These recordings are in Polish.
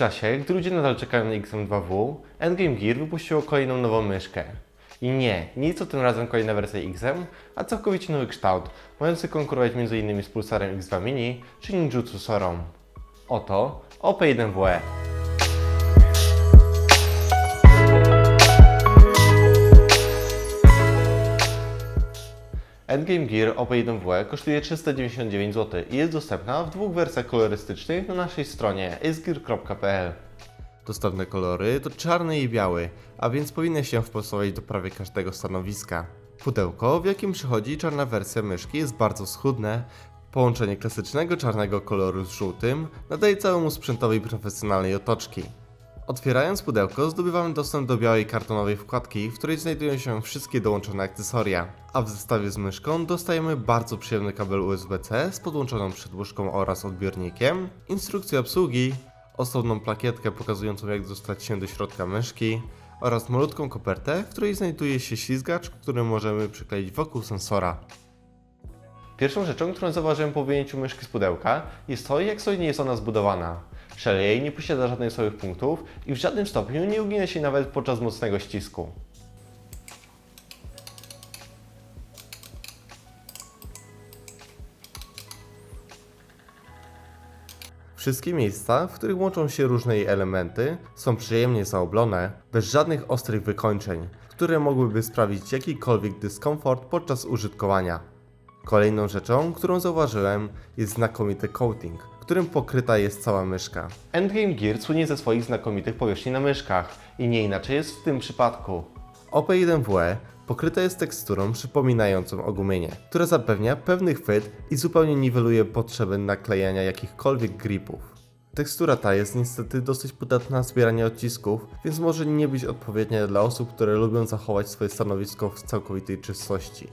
czasie, gdy ludzie nadal czekają na XM2W, Endgame Gear wypuściło kolejną nową myszkę. I nie, nie co tym razem kolejna wersja XM, a całkowicie nowy kształt, mający konkurować m.in. z Pulsarem X2 Mini czy Ninjutsu Sorą. Oto OP1WE. Endgame Gear OP1W kosztuje 399 zł i jest dostępna w dwóch wersjach kolorystycznych na naszej stronie acegear.pl. Dostępne kolory to czarny i biały, a więc powinny się wpasować do prawie każdego stanowiska. Pudełko, w jakim przychodzi czarna wersja myszki jest bardzo schudne. Połączenie klasycznego czarnego koloru z żółtym nadaje całemu sprzętowi profesjonalnej otoczki. Otwierając pudełko zdobywamy dostęp do białej kartonowej wkładki, w której znajdują się wszystkie dołączone akcesoria. A w zestawie z myszką dostajemy bardzo przyjemny kabel USB-C z podłączoną przedłużką oraz odbiornikiem, instrukcję obsługi, osobną plakietkę pokazującą jak dostać się do środka myszki oraz malutką kopertę, w której znajduje się ślizgacz, który możemy przykleić wokół sensora. Pierwszą rzeczą, którą zauważyłem po wyjęciu myszki z pudełka, jest to, jak solidnie jest ona zbudowana. Shell jej nie posiada żadnych słabych punktów i w żadnym stopniu nie ugina się nawet podczas mocnego ścisku. Wszystkie miejsca, w których łączą się różne jej elementy, są przyjemnie zaoblone, bez żadnych ostrych wykończeń, które mogłyby sprawić jakikolwiek dyskomfort podczas użytkowania. Kolejną rzeczą, którą zauważyłem, jest znakomity coating, którym pokryta jest cała myszka. Endgame Gear słynie ze swoich znakomitych powierzchni na myszkach i nie inaczej jest w tym przypadku. OP1WE pokryta jest teksturą przypominającą ogumienie, która zapewnia pewny chwyt i zupełnie niweluje potrzebę naklejania jakichkolwiek gripów. Tekstura ta jest niestety dosyć podatna na zbieranie odcisków, więc może nie być odpowiednia dla osób, które lubią zachować swoje stanowisko w całkowitej czystości.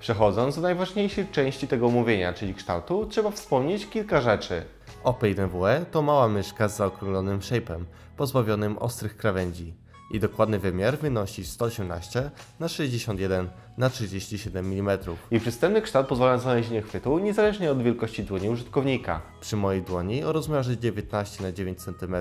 Przechodząc do najważniejszej części tego omówienia, czyli kształtu, trzeba wspomnieć kilka rzeczy. OP1WE to mała myszka z zaokrąglonym shape'em, pozbawionym ostrych krawędzi. Jej dokładny wymiar wynosi 118 na 61 na 37 mm. Jej przystępny kształt pozwala na znalezienie chwytu niezależnie od wielkości dłoni użytkownika. Przy mojej dłoni o rozmiarze 19 na 9 cm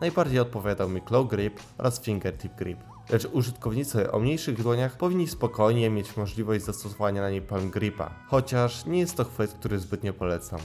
najbardziej odpowiadał mi claw grip oraz fingertip grip. Lecz użytkownicy o mniejszych dłoniach powinni spokojnie mieć możliwość zastosowania na niej palm gripa, chociaż nie jest to chwyt, który zbytnio polecam.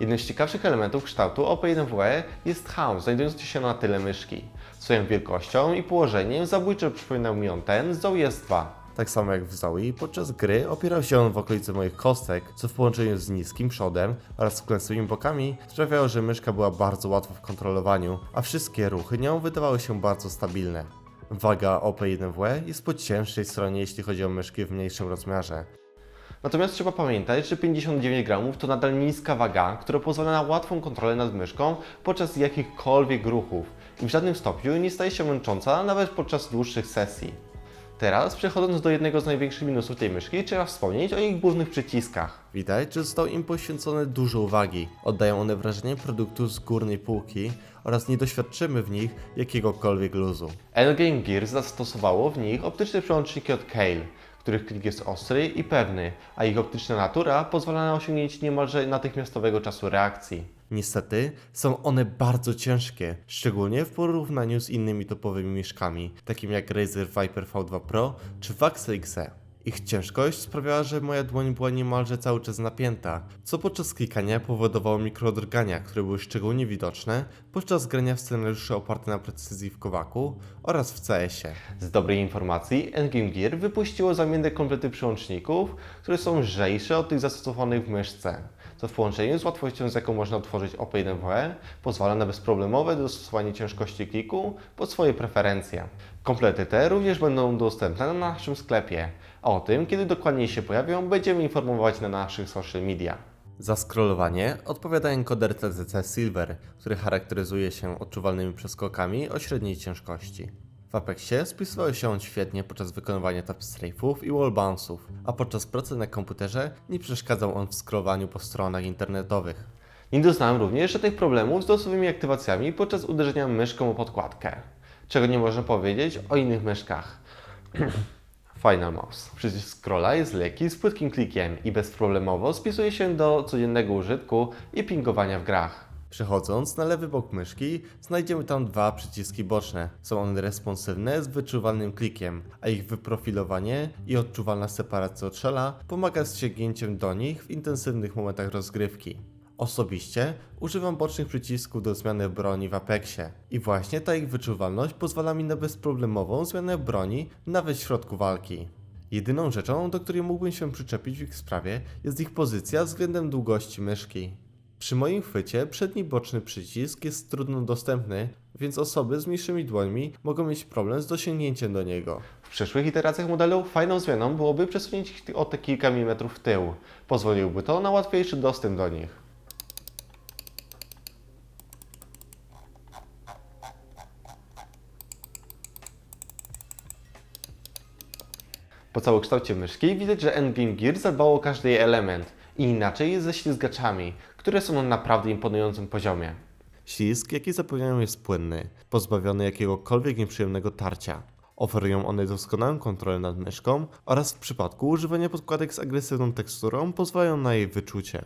Jednym z ciekawszych elementów kształtu OP1WE jest hound, znajdujący się na tyle myszki. Swoją wielkością i położeniem zabójczo przypominał mi on ten z Zoe S2. Tak samo jak w Zoe, podczas gry opierał się on w okolicy moich kostek, co w połączeniu z niskim przodem oraz wklęsłymi bokami sprawiało, że myszka była bardzo łatwa w kontrolowaniu, a wszystkie ruchy nią wydawały się bardzo stabilne. Waga OP1WE jest po cięższej stronie, jeśli chodzi o myszki w mniejszym rozmiarze. Natomiast trzeba pamiętać, że 59 gramów to nadal niska waga, która pozwala na łatwą kontrolę nad myszką podczas jakichkolwiek ruchów i w żadnym stopniu nie staje się męcząca nawet podczas dłuższych sesji. Teraz przechodząc do jednego z największych minusów tej myszki, trzeba wspomnieć o ich głównych przyciskach. Widać, że zostało im poświęcone dużo uwagi. Oddają one wrażenie produktu z górnej półki oraz nie doświadczymy w nich jakiegokolwiek luzu. Endgame Gear zastosowało w nich optyczne przełączniki od Kale, których klik jest ostry i pewny, a ich optyczna natura pozwala na osiągnięcie niemalże natychmiastowego czasu reakcji. Niestety są one bardzo ciężkie, szczególnie w porównaniu z innymi topowymi myszkami, takimi jak Razer Viper V2 Pro czy Vaxel XE. Ich ciężkość sprawiała, że moja dłoń była niemalże cały czas napięta, co podczas klikania powodowało mikrodrgania, które były szczególnie widoczne podczas grania w scenariusze oparte na precyzji w Kowaku oraz w CS-ie. Z dobrej informacji, Endgame Gear wypuściło zamienne komplety przyłączników, które są lżejsze od tych zastosowanych w myszce co w połączeniu z łatwością, z jaką można otworzyć OP1WE, pozwala na bezproblemowe dostosowanie ciężkości kliku pod swoje preferencje. Komplety te również będą dostępne na naszym sklepie, o tym, kiedy dokładnie się pojawią, będziemy informować na naszych social media. Za scrollowanie odpowiada encoder TCC Silver, który charakteryzuje się odczuwalnymi przeskokami o średniej ciężkości. W Apexie spisywał się on świetnie podczas wykonywania tap strafe'ów i wall bounce'ów, a podczas pracy na komputerze nie przeszkadzał on w scrollowaniu po stronach internetowych. Nie doznałem również żadnych problemów z losowymi aktywacjami podczas uderzenia myszką o podkładkę, czego nie można powiedzieć o innych myszkach. Final Mouse. Przycisk scrolla jest lekki z płytkim klikiem i bezproblemowo spisuje się do codziennego użytku i pingowania w grach. Przechodząc na lewy bok myszki, znajdziemy tam dwa przyciski boczne. Są one responsywne z wyczuwalnym klikiem, a ich wyprofilowanie i odczuwalna separacja od szela pomaga z sięgnięciem do nich w intensywnych momentach rozgrywki. Osobiście używam bocznych przycisków do zmiany broni w Apexie i właśnie ta ich wyczuwalność pozwala mi na bezproblemową zmianę broni nawet w środku walki. Jedyną rzeczą, do której mógłbym się przyczepić w ich sprawie jest ich pozycja względem długości myszki. Przy moim chwycie przedni boczny przycisk jest trudno dostępny, więc osoby z mniejszymi dłońmi mogą mieć problem z dosięgnięciem do niego. W przyszłych iteracjach modelu fajną zmianą byłoby przesunięcie ich o te kilka milimetrów w tył. Pozwoliłby to na łatwiejszy dostęp do nich. Po całokształcie myszki widać, że Endgame Gear zadbał o każdy jej element i inaczej jest ze ślizgaczami, które są na naprawdę imponującym poziomie. Ślizg, jaki zapewniają jest płynny, pozbawiony jakiegokolwiek nieprzyjemnego tarcia. Oferują one doskonałą kontrolę nad myszką oraz w przypadku używania podkładek z agresywną teksturą pozwalają na jej wyczucie.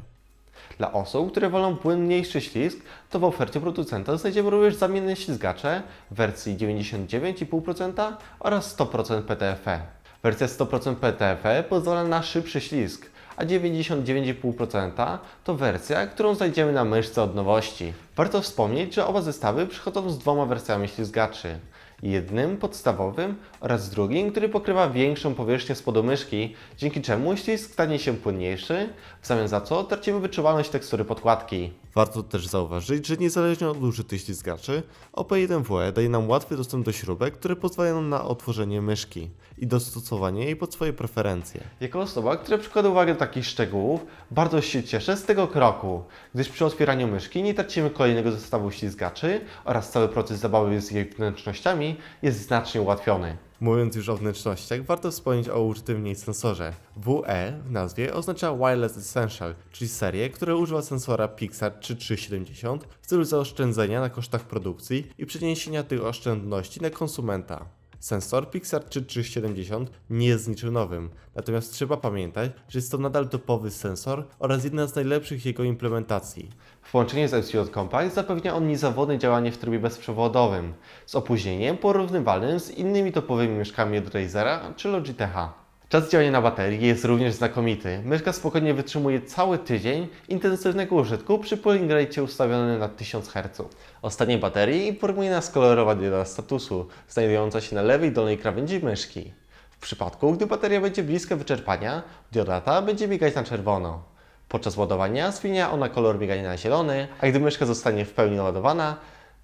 Dla osób, które wolą płynniejszy ślizg, to w ofercie producenta znajdziemy również zamienne ślizgacze w wersji 99,5% oraz 100% PTFE. Wersja 100% PTFE pozwala na szybszy ślizg, a 99,5% to wersja, którą znajdziemy na myszce od nowości. Warto wspomnieć, że oba zestawy przychodzą z dwoma wersjami ślizgaczy. Jednym podstawowym oraz drugim, który pokrywa większą powierzchnię spodu myszki, dzięki czemu ślizg stanie się płynniejszy, w zamian za co tracimy wyczuwalność tekstury podkładki. Warto też zauważyć, że niezależnie od użytych ślizgaczy, OP1WE daje nam łatwy dostęp do śrubek, które pozwalają na otworzenie myszki i dostosowanie jej pod swoje preferencje. Jako osoba, która przykłada uwagę do takich szczegółów, bardzo się cieszę z tego kroku, gdyż przy otwieraniu myszki nie tracimy kolejnego zestawu ślizgaczy oraz cały proces zabawy z jej wnętrznościami jest znacznie ułatwiony. Mówiąc już o wnętrznościach, warto wspomnieć o użytym w niej sensorze. WE w nazwie oznacza Wireless Essential, czyli serię, która używa sensora Pixar 3370 w celu zaoszczędzenia na kosztach produkcji i przeniesienia tych oszczędności na konsumenta. Sensor Pixar 3370 nie jest niczym nowym, natomiast trzeba pamiętać, że jest to nadal topowy sensor oraz jedna z najlepszych jego implementacji. W połączeniu z MCU Compact zapewnia on niezawodne działanie w trybie bezprzewodowym, z opóźnieniem porównywalnym z innymi topowymi myszkami od Razera czy Logitecha. Czas działania na baterii jest również znakomity. Myszka spokojnie wytrzymuje cały tydzień intensywnego użytku przy polling rate ustawionym na 1000 Hz. O stanie baterii informuje nas kolorowa dioda statusu, znajdująca się na lewej dolnej krawędzi myszki. W przypadku, gdy bateria będzie bliska wyczerpania, dioda ta będzie migać na czerwono. Podczas ładowania zmienia ona kolor migania na zielony, a gdy myszka zostanie w pełni naładowana,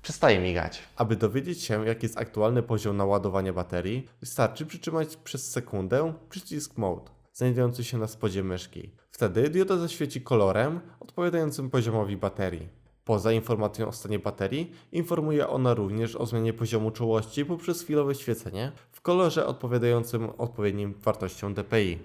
przestaje migać. Aby dowiedzieć się, jaki jest aktualny poziom naładowania baterii, wystarczy przytrzymać przez sekundę przycisk Mode, znajdujący się na spodzie myszki. Wtedy dioda zaświeci kolorem odpowiadającym poziomowi baterii. Poza informacją o stanie baterii, informuje ona również o zmianie poziomu czułości poprzez chwilowe świecenie w kolorze odpowiadającym odpowiednim wartościom DPI.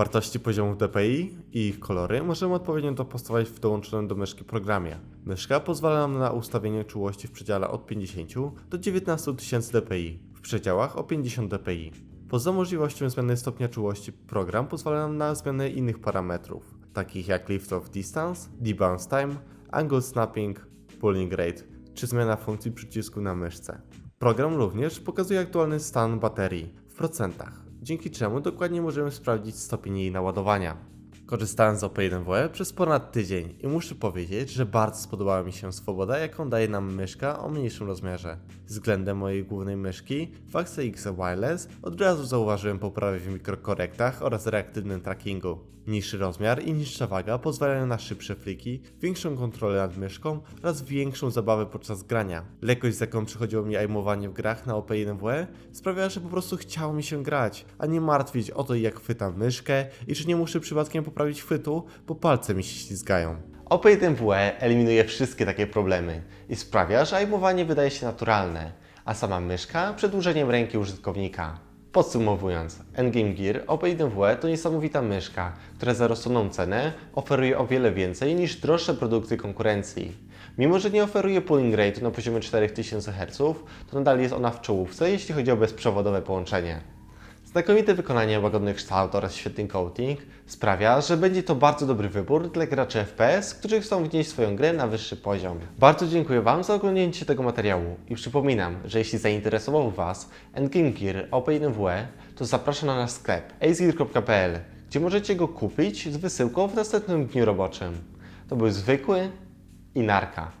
Wartości poziomów DPI i ich kolory możemy odpowiednio dopasować w dołączonym do myszki programie. Myszka pozwala nam na ustawienie czułości w przedziale od 50 do 19 000 dpi, w przedziałach o 50 dpi. Poza możliwością zmiany stopnia czułości, program pozwala nam na zmianę innych parametrów, takich jak lift off distance, debounce time, angle snapping, pulling rate czy zmiana funkcji przycisku na myszce. Program również pokazuje aktualny stan baterii w procentach, dzięki czemu dokładnie możemy sprawdzić stopień jej naładowania. Korzystałem z OP1WE przez ponad tydzień i muszę powiedzieć, że bardzo spodobała mi się swoboda, jaką daje nam myszka o mniejszym rozmiarze. Względem mojej głównej myszki, w Axe X Wireless od razu zauważyłem poprawę w mikrokorektach oraz reaktywnym trackingu. Niższy rozmiar i niższa waga pozwalają na szybsze fliki, większą kontrolę nad myszką oraz większą zabawę podczas grania. Lekkość z jaką przychodziło mi aimowanie w grach na OP1WE sprawiała, że po prostu chciało mi się grać, a nie martwić o to jak chwytam myszkę i czy nie muszę przypadkiem poprawić chwytu, bo palce mi się ślizgają. OP1WE eliminuje wszystkie takie problemy i sprawia, że aimowanie wydaje się naturalne, a sama myszka przedłużeniem ręki użytkownika. Podsumowując, Endgame Gear OP1WE to niesamowita myszka, która za rozsądną cenę oferuje o wiele więcej niż droższe produkty konkurencji. Mimo, że nie oferuje pulling rate na poziomie 4000 Hz, to nadal jest ona w czołówce, jeśli chodzi o bezprzewodowe połączenie. Znakomite wykonanie, łagodny kształt oraz świetny coating sprawia, że będzie to bardzo dobry wybór dla graczy FPS, którzy chcą wnieść swoją grę na wyższy poziom. Bardzo dziękuję Wam za oglądnięcie tego materiału i przypominam, że jeśli zainteresował Was Endgame Gear OP1WE, to zapraszam na nasz sklep acegear.pl, gdzie możecie go kupić z wysyłką w następnym dniu roboczym. To był zwykły i narka.